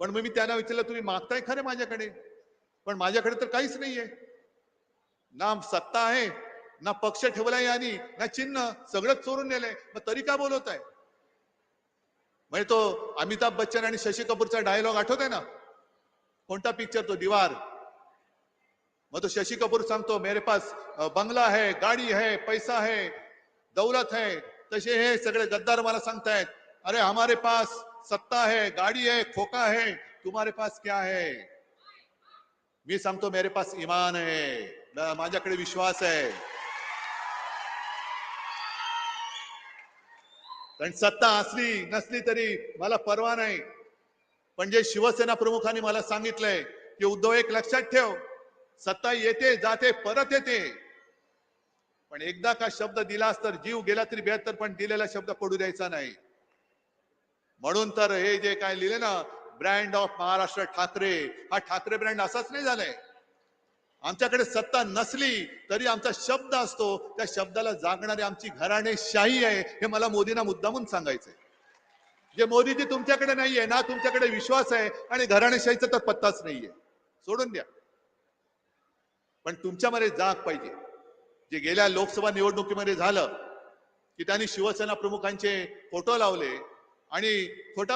पण मग मी त्यांना विचारलं तुम्ही मागताय खरे माझ्याकडे? पण माझ्याकडे तर काहीच नाहीये. ना सत्ता आहे ना पक्ष ठेवलाय यांनी ना चिन्ह सगळंच चोरून नेलंय. मग तरी का बोलवत आहे म्हणजे तो अमिताभ बच्चन आणि शशी कपूरचा डायलॉग आठवत आहे ना? कोणता पिक्चर तो? दिवार. मग तो शशी कपूर सांगतो मेरे पास बंगला है गाडी है पैसा है दौलत है. तसे हे सगळे गद्दार मला सांगतायत. अरे हमारे पास सत्ता है गाडी है खोका है तुम्हारे पास क्या है? मी सांगतो मेरे पास ईमान है माझ्याकडे विश्वास आहे कारण सत्ता असली नसली तरी मला परवा नाही. पण जे शिवसेना प्रमुखांनी मला सांगितलंय की उद्धव एक लक्षात ठेव. सत्ता येते जाते परत येते. पण एकदा का शब्द दिलास तर जीव गेला तरी बेहत्तर पण दिलेला शब्द पडू द्यायचा नाही. म्हणून तर हे जे काय लिहिले ना ब्रँड ऑफ महाराष्ट्र ठाकरे हा ठाकरे ब्रँड असाच नाही झालाय. आमच्याकडे सत्ता नसली तरी आमचा शब्द असतो त्या शब्दाला जागणारी आमची घराणेशाही आहे हे मला मोदींना मुद्दामून सांगायचंय. जे मोदीजी तुमच्याकडे नाहीये ना तुमच्याकडे विश्वास आहे आणि घराणेशाहीचा तर पत्ताच नाहीये. सोडून द्या. पण तुमच्यामध्ये जाग पाहिजे. जे गेल्या लोकसभा निवडणुकीमध्ये झालं की त्यांनी शिवसेना प्रमुखांचे फोटो लावले आणि खोटा